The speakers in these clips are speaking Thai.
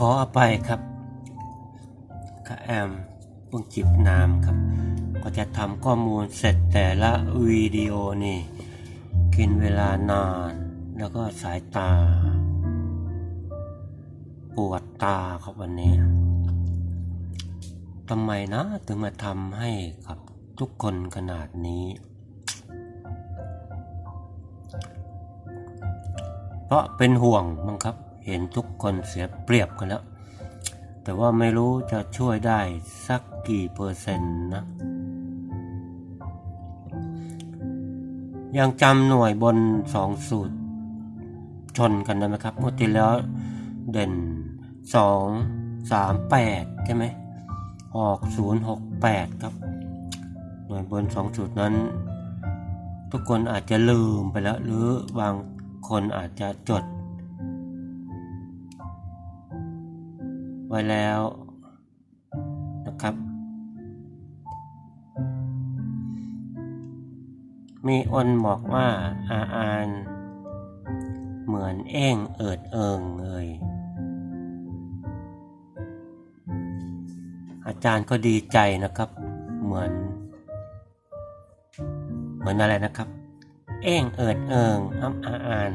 ขออภัยครับข้าแอมเพิ่งจิบน้ำครับ ก็จะทำข้อมูลเสร็จแต่ละวิดีโอนี่ กินเวลานาน แล้วก็สายตา ปวดตาครับวันนี้ทำไมนะถึงมาทำให้กับทุกคนขนาดนี้ เพราะเป็นห่วงมั้งครับ เห็นทุกคนเสียเปรียบกันแล้ว แต่ว่าไม่รู้จะช่วยได้สักกี่เปอร์เซ็นต์นะ ยังจำหน่วยบนสองสูตรชนกันได้ไหมครับเมื่อที่แล้วเด่นสองสามแปดใช่ไหม ออกศูนย์หกแปดครับ หน่วยบนสองสูตรนั้น ทุกคนอาจจะลืมไปแล้ว หรือบางคนอาจจะจด ไว้แล้วนะครับ มีอนบอกว่าอาอานเหมือนเอ้งเอิดเอิงเลย อาจารย์ก็ดีใจนะครับ เหมือน เหมือนอะไรนะครับ เอ้งเอิดเอิงอ้ำอาอาน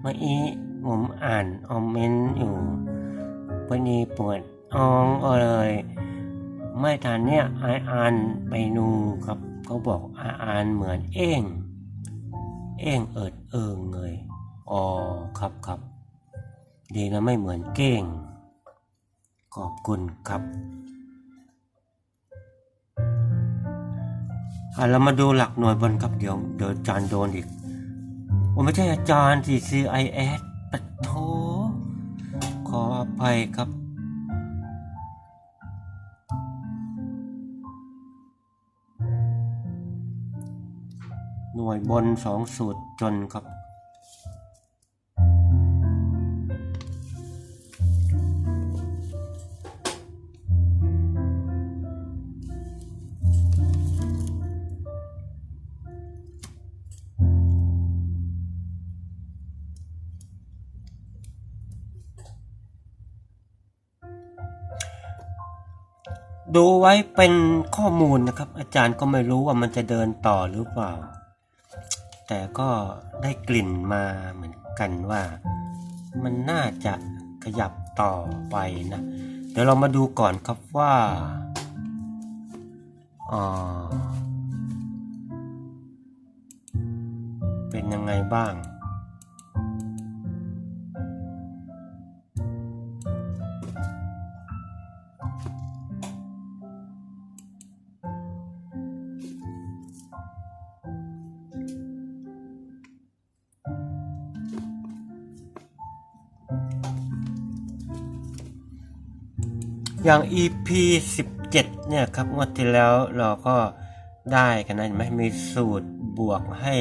เมื่ออี้ผมอ่านคอมเมนต์อยู่ พอดีปวดอ้องก็เลย ไม่ทันเนี่ยอาอ่านไปนูครับเขาบอกอาอ่านเหมือนเอ้งเอ้งเอิดเอิงเลยอ๋อครับครับดีนะไม่เหมือนเก้งขอบคุณครับอะเรามาดูหลักหน่วยบนครับเดี๋ยวเดี๋ยวอาจารย์โดนอีกผมไม่ใช่อาจารย์สิ CIS ปะโท ขออภัยครับ หน่วยบนสองสูตรจนครับ ดูไว้เป็นข้อมูลนะครับ อาจารย์ก็ไม่รู้ว่ามันจะเดินต่อหรือเปล่า แต่ก็ได้กลิ่นมาเหมือนกันว่า มันน่าจะขยับต่อไปนะ เดี๋ยวเรามาดูก่อนครับว่าอ่าเป็นยังไงบ้าง อย่าง EP 17 เนี่ยครับงวดที่แล้วเราก็ได้กันนะเห็นไหมมีสูตรบวกให้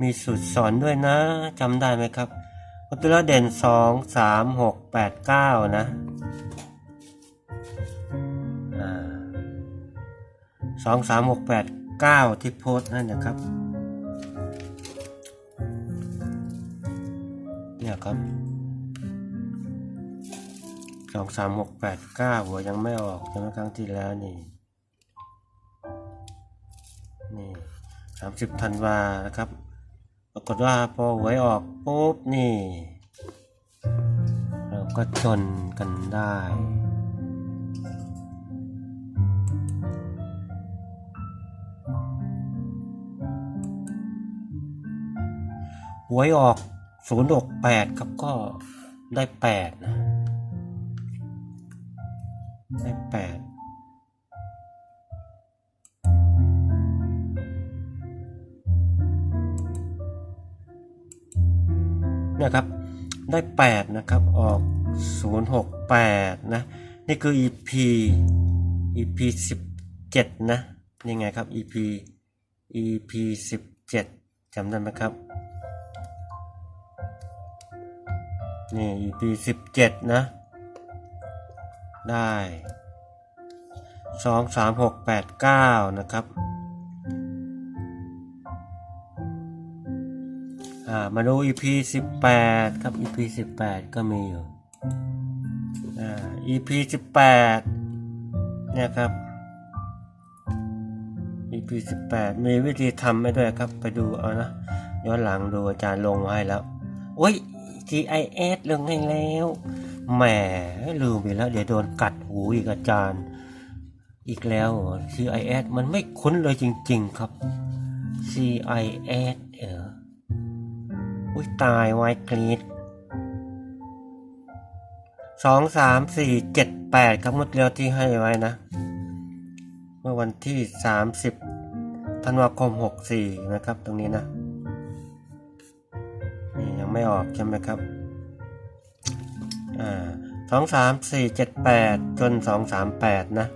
มีสูตรสอนด้วยนะจำได้ไหมครับงวดที่แล้วเด่น 2 3 6 8 9 นะสองสามหกแปดเก้าที่โพสต์นั่นนะครับ เนี่ยครับ องสามหกแปดเก้าหัวยังไม่ออกใช่ไหมครั้งที่แล้วนี่ นี่สามสิบธันวานะครับ ปรากฏว่าพอหวยออกปุ๊บนี่ เราก็จนกันได้หวยออกศูนย์หกแปดครับก็ได้แปดนะ ได้แปดเนี่ยครับ ได้แปดนะครับ ออกศูนย์หกแปดนะ นี่คือ EP EP สิบเจ็ดนะ นี่ไงครับ EP EP สิบเจ็ดจำได้ไหมครับ นี่ EP สิบเจ็ดนะ ได้สองสามหกแปดเก้านะครับอ่ามาดู EP สิบแปดครับ EP สิบแปดก็มีอยู่อ่า EP สิบแปดเนี่ยครับ EP สิบแปดมีวิธีทำให้ด้วยครับไปดูเอานะ ย้อนหลังดูอาจารย์ลงไว้ให้แล้วโอ้ย GIS ลงให้แล้ว แหมลืมไปแล้ว เดี๋ยวโดนกัดหูอีกอาจารย์ อีกแล้วเหรอ CIS มันไม่คุ้นเลยจริง ๆ ครับ CIS เอออุ้ยตายไวกรีดสองสามสี่เจ็ดแปดครับมื่อเดียวที่ให้ไว้นะ เมื่อวันที่สามสิบธันวาคมหกสี่นะครับตรงนี้นะ นี่ยังไม่ออกใช่ไหมครับ อ่าสองสามสี่เจ็ดแปดจนสองสามแปดนะ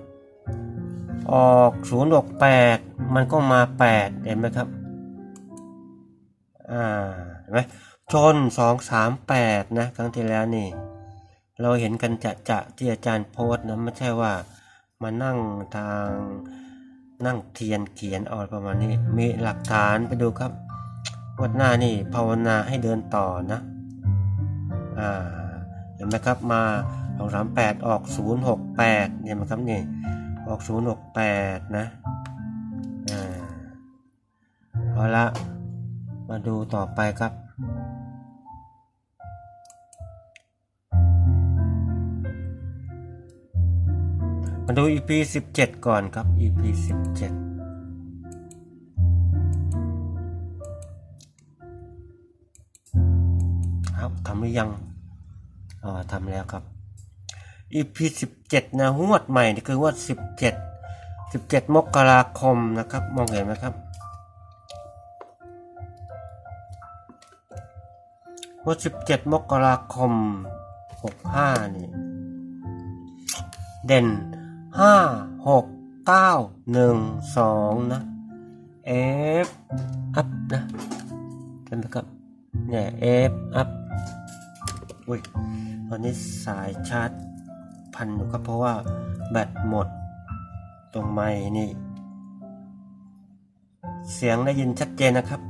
ออกศูนย์หกแปดมันก็มาแปดเห็นไหมครับ อ่าเห็นไหมชนสองสามแปดนะครั้งที่แล้วนี่ เราเห็นกันจะจะที่อาจารย์โพสต์นะไม่ใช่ว่ามานั่งทางนั่งเทียนเขียนเออกประมาณนี้ มีหลักฐานไปดูครับวัดหน้านี่ภาวนาให้เดินต่อนะ อ่า ห็นไหมครับมาสองสามแปดออกศูนย์หกแปดเห็นไหมครับนี่ออกศูนย์หกแปดนะอ่าเอาละมาดูต่อไปครับมาดู EP 17 ก่อนครับ EP 17ครับทำหรือยัง อ๋อทำแล้วครับ EP 17 นะงวดใหม่นี่คืองวด 17 17 มกราคมนะครับ มองเห็นไหมครับงวด 17 มกราคม 65 นี่ เด่น 5 6 9 1 2 นะ F up นะเห็นไหมครับ เนี่ย F up อุ้ย ตอนนี้สายชาร์จพันอยู่ครับเพราะว่าแบตหมด ตรงไม้นี่ เสียงได้ยินชัดเจนนะครับ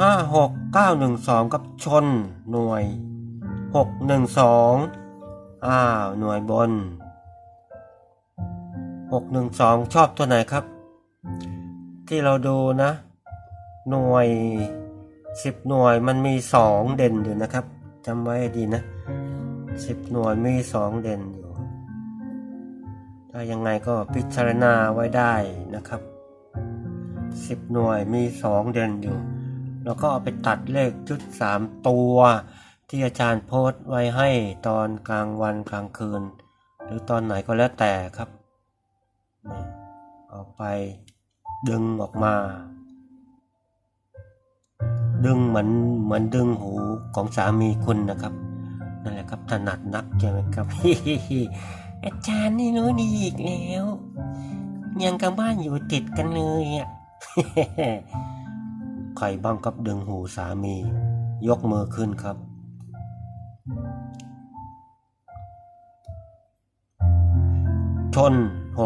ห้าหกเก้าหนึ่งสองกับชนหน่วยหกหนึ่งสองอ้าว หน่วยบนหกหนึ่งสองชอบตัวไหนครับ ที่เราดูนะ หน่วยสิบหน่วยมันมีสองเด่นอยู่นะครับจำไว้ดีนะสิบหน่วยมีสองเด่นอยู่ถ้ายังไงก็พิจารณาไว้ได้นะครับสิบหน่วยมีสองเด่นอยู่ แล้วก็เอาไปตัดเลขชุดสามตัว ที่อาจารย์โพสต์ไว้ให้ตอนกลางวันกลางคืน หรือตอนไหนก็แล้วแต่ครับเอาไปดึงออกมา ดึงเหมือนเหมือนดึงหูของสามีคุณนะครับนั่นแหละครับถนัดนักใช่ไหมครับอาจารย์นี่รู้ดีอีกแล้ว ยังกับบ้านอยู่ติดกันเลยอะใครบ้างครับดึงหูสามี ยกมือขึ้นครับ ชน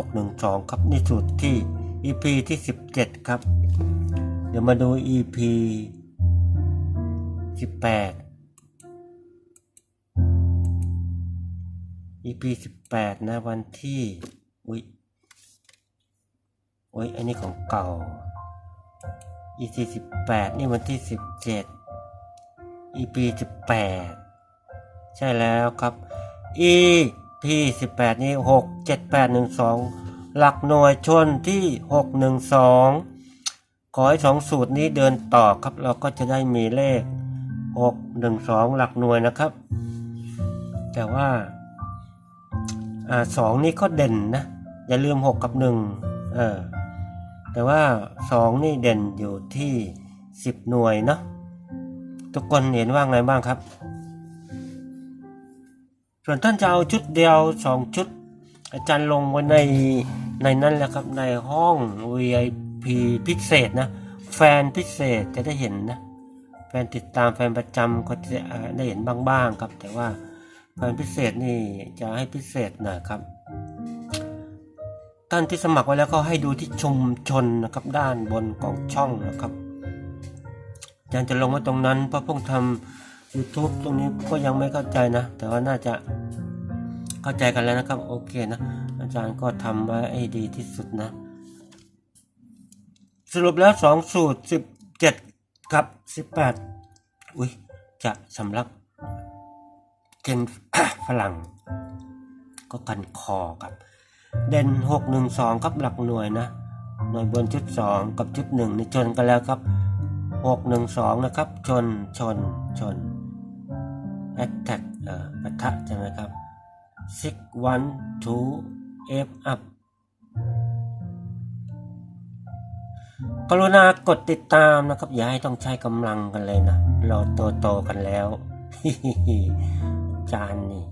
612 ครับในสุดที่ EP ที่ 17 ครับ เดี๋ยวมาดู EP 18 EP 18 นะวันที่ อุ้ยอุ้ยอันนี้ของเก่า EP 18 นี่วันที่ 17 EP 18 ใช่แล้วครับ EP 18 นี่ 6 7 8 1 2 หลักหน่วยชนที่ 6 1 2 ขอให้สองสูตรนี้เดินต่อครับเราก็จะได้มีเลข 6 1 2 หลักหน่วยนะครับ แต่ว่าสองนี่ก็เด่นนะ อย่าลืม 6 กับ1เออแต่ว่าสองนี่เด่นอยู่ที่สิบหน่วยเนาะทุกคนเห็นว่าไงบ้างครับ ส่วนท่านจะเอาชุดเดียวสองชุด อาจารย์ลงไว้ในในนั้นแหละครับในห้อง VIP พิเศษนะ แฟนพิเศษจะได้เห็นนะ แฟนติดตามแฟนประจำก็จะได้เห็นบ้างๆครับ แต่ว่าแฟนพิเศษนี่จะให้พิเศษหน่อยครับท่านที่สมัครไว้แล้วก็ให้ดูที่ชุมชนนะครับด้านบนของช่องนะครับอาจารย์จะลงไว้ตรงนั้นเพราะพิ่งทำ YouTube ตรงนี้ก็ยังไม่เข้าใจนะ แต่ว่าน่าจะเข้าใจกันแล้วนะครับ โอเคนะ อาจารย์ก็ทำไว้ให้ดีที่สุดนะ สรุปแล้วสองสูตรสิบเจ็ด กับสิบแปดอุ้ยจะสำลักเก่งฝรั่ง ก็กันคอครับ เด่นหกหนึ่งสองครับหลักหน่วยนะ หน่วยบนชุดสองกับชุดหนึ่งนี่ชนกันแล้วครับหกหนึ่งสองนะครับ ชนชนชนแอตแทกเอ่อปะทะใช่ไหมครับ six one two f up กรุณากดติดตามนะครับ อย่าให้ต้องใช้กำลังกันเลยนะ เราโตโตๆกันแล้ว จานนี่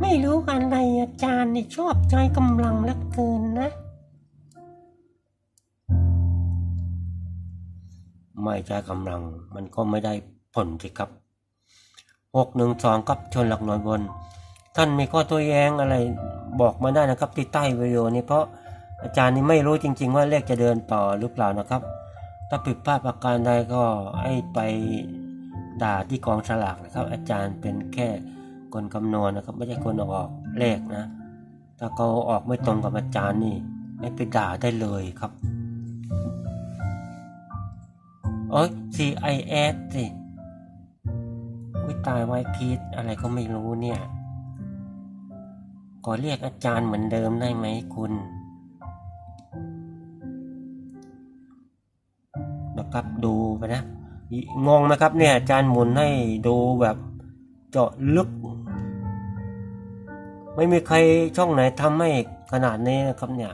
ไม่รู้อะไรอาจารย์นี่ชอบใช้กำลังเหลือเกินนะ ไม่ใช้กำลัง มันก็ไม่ได้ผลสิครับหกหนึ่งสองกับชนหลักหน่วยบน ท่านมีข้อตัวแย้งอะไรบอกมาได้นะครับที่ใต้วิดีโอนี้เพราะ อาจารย์นี่ไม่รู้จริง ๆ ว่าเลขจะเดินต่อหรือเปล่านะครับ ถ้าผิดพลาดประการใดก็ให้ไปด่าที่กองฉลากนะครับ อาจารย์เป็นแค่คนคำนวณนะครับ ไม่ใช่คนออกเลขนะ ถ้าเขาออกไม่ตรงกับอาจารย์นี่ให้ไปด่าได้เลยครับโอ้ย CIS สิอุ้ยตายไว้พีทอะไรก็ไม่รู้เนี่ย ขอเรียกอาจารย์เหมือนเดิมได้ไหมคุณ ครับดูไปนะงงไหมครับเนี่ยอาจารย์หมุนให้ดูแบบเจาะลึก ไม่มีใครช่องไหนทำให้ขนาดนี้นะครับเนี่ย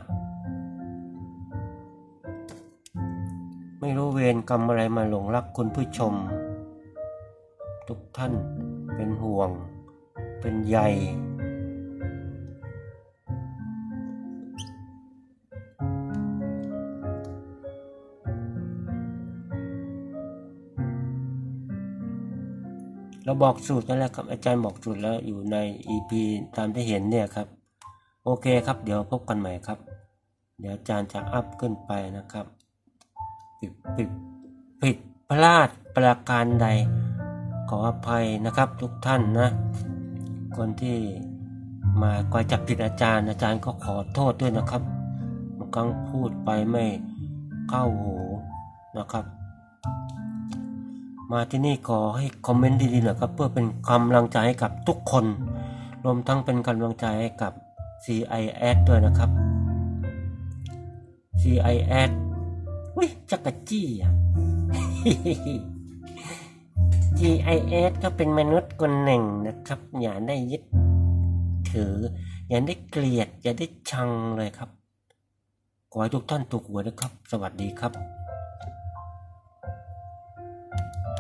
ไม่รู้เวรกรรมอะไรมาหลงรักคุณผู้ชม ทุกท่านเป็นห่วง เป็นใย เราบอกสูตรนั่นแหละครับอาจารย์บอกสูตรแล้วอยู่ใน EP ตามที่เห็นเนี่ยครับ โอเคครับ เดี๋ยวพบกันใหม่ครับ เดี๋ยวอาจารย์จะอัพขึ้นไปนะครับผิดผิดผิดพลาดประการใด ขออภัยนะครับทุกท่านนะ คนที่มาคอยจับผิดอาจารย์อาจารย์ก็ขอโทษด้วยนะครับบางครั้งพูดไปไม่เข้าหูนะครับ มาที่นี่ขอให้คอมเมนต์ดีๆหน่อยครับเพื่อเป็นกำลังใจให้กับทุกคน รวมทั้งเป็นกำลังใจให้กับ CIS ด้วยนะครับ CIS วิจักรจี้อะ GIS ก็เป็นมนุษย์คนหนึ่งนะครับ อย่าได้ยึดถือ อย่าได้เกลียด อย่าได้ชังเลยครับ ขอให้ทุกท่านถูกหวยนะครับ สวัสดีครับ